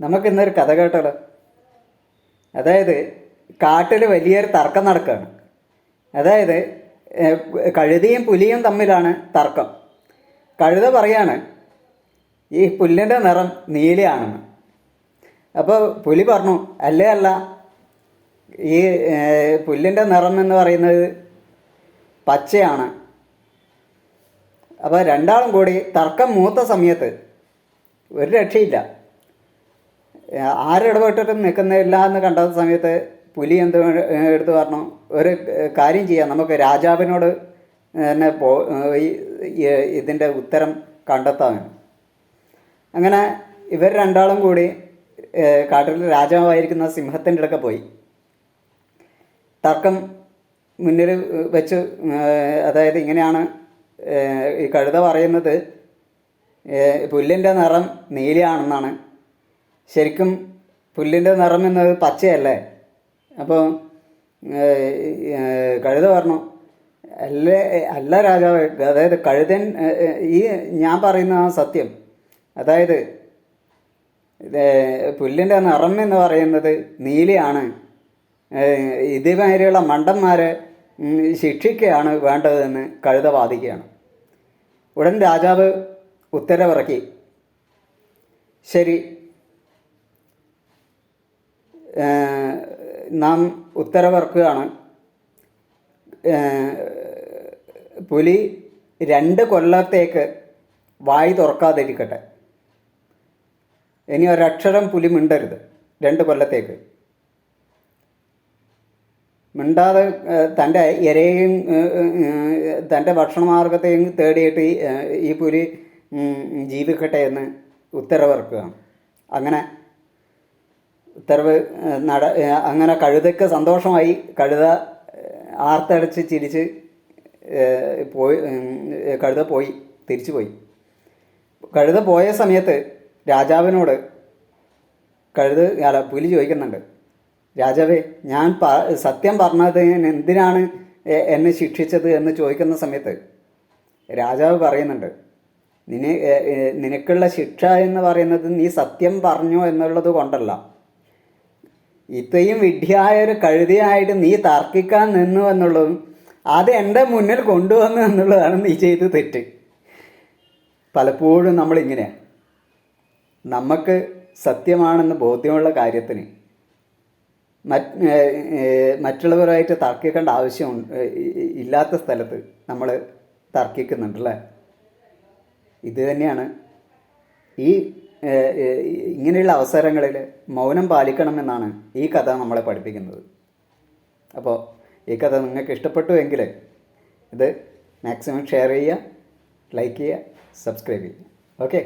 നമുക്കിന്നൊരു കഥ കേട്ടാലോ അതായത് കാട്ടിൽ വലിയൊരു തർക്കം നടക്കുകയാണ്. അതായത് കഴുതിയും പുലിയും തമ്മിലാണ് തർക്കം. കഴുത പറയാണ് ഈ പുല്ലിന്റെ നിറം നീലയാണെന്ന്. അപ്പോൾ പുലി പറഞ്ഞു അല്ലേ അല്ല ഈ പുല്ലിന്റെ നിറം എന്ന് പറയുന്നത് പച്ചയാണ്. അപ്പോൾ രണ്ടാളും കൂടി തർക്കം മൂത്ത സമയത്ത് ഒരു രക്ഷയില്ല. ആരിടപെട്ടിട്ടും നിൽക്കുന്നില്ല എന്ന് കണ്ട സമയത്ത് പുലി എന്ത് എടുത്തു പറഞ്ഞു ഒരു കാര്യം ചെയ്യാം നമുക്ക് രാജാവിനോട് തന്നെ പോ ഇതിന്റെ ഉത്തരം കണ്ടെത്താൻ അങ്ങനെ ഇവർ രണ്ടാളും കൂടി കാട്ടിൽ രാജാവായിരിക്കുന്ന സിംഹത്തിന്റെ അടുക്ക പോയി. തർക്കം മുന്നിൽ വെച്ച് അതായത് ഇങ്ങനെയാണ് ഈ കഴുത പറയുന്നത് പുല്ലിന്റെ നിറം നീലയാണെന്നാണ്. ശരിക്കും പുല്ലിന്റെ നിറം എന്നത് പച്ചയല്ലേ? അപ്പോൾ കഴുത പറഞ്ഞു. അല്ല അല്ല രാജാവ് അതായത് കഴുതൻ ഈ ഞാൻ പറയുന്ന ആ സത്യം. അതായത് പുല്ലിന്റെ നിറം എന്ന് പറയുന്നത് നീലയാണ്. ഇതുമാതിരിയുള്ള മണ്ടന്മാരെ ശിക്ഷിക്കുകയാണ് വേണ്ടതെന്ന് കഴുത വാദിക്കുകയാണ്. ഉടൻ രാജാവ് ഉത്തരവിറക്കി. ശരി നാം ഉത്തരവിറക്കുകയാണ്. പുലി രണ്ട് കൊല്ലത്തേക്ക് വായി തുറക്കാതിരിക്കട്ടെ. ഇനി ഒരക്ഷരം പുലി മിണ്ടരുത് രണ്ട് കൊല്ലത്തേക്ക്. മിണ്ടാതെ തന്റെ ഇരയെയും തന്റെ ഭക്ഷണമാർഗത്തെയും തേടിയിട്ട് ഈ, പുലി ജീവിക്കട്ടെ എന്ന് ഉത്തരവിറക്കുകയാണ്. അങ്ങനെ ഉത്തരവ് നട അങ്ങനെ കഴുതയ്ക്ക് സന്തോഷമായി കഴുത ആർത്തടച്ച് ചിരിച്ച് പോയി കഴുത പോയി തിരിച്ചു പോയി. കഴുത പോയ സമയത്ത് രാജാവിനോട് കഴുത അല്ല പുലി ചോദിക്കുന്നുണ്ട്. രാജാവേ ഞാൻ സത്യം പറഞ്ഞതിന് എന്തിനാണ് എന്നെ ശിക്ഷിച്ചത് എന്ന് ചോദിക്കുന്ന സമയത്ത് രാജാവ് പറയുന്നുണ്ട് നിന നിനക്കുള്ള ശിക്ഷ എന്ന് പറയുന്നത് നീ സത്യം പറഞ്ഞോ എന്നുള്ളത് കൊണ്ടല്ല. ഇത്രയും വിഡ്ഢിയായ ഒരു കഴുതിയായിട്ട് നീ തർക്കിക്കാൻ നിന്നു എന്നുള്ളതും അത് എന്റെ മുന്നിൽ കൊണ്ടുവന്നു എന്നുള്ളതാണ് നീ ചെയ്ത് തെറ്റ്. പലപ്പോഴും നമ്മളിങ്ങനെയാണ് നമുക്ക് സത്യമാണെന്ന് ബോധ്യമുള്ള കാര്യത്തിന് മറ്റ് മറ്റുള്ളവരായിട്ട് തർക്കിക്കേണ്ട ആവശ്യം ഇല്ലാത്ത സ്ഥലത്ത് നമ്മൾ തർക്കിക്കുന്നുണ്ടല്ലേ? ഇത് തന്നെയാണ് ഈ ഇങ്ങനെയുള്ള അവസരങ്ങളിൽ മൗനം പാലിക്കണമെന്നാണ് ഈ കഥ നമ്മളെ പഠിപ്പിക്കുന്നത്. അപ്പോൾ ഈ കഥ നിങ്ങൾക്ക് ഇഷ്ടപ്പെട്ടു എങ്കിൽ ഇത് മാക്സിമം ഷെയർ ചെയ്യുക ലൈക്ക് ചെയ്യുക സബ്സ്ക്രൈബ് ചെയ്യുക. ഓക്കെ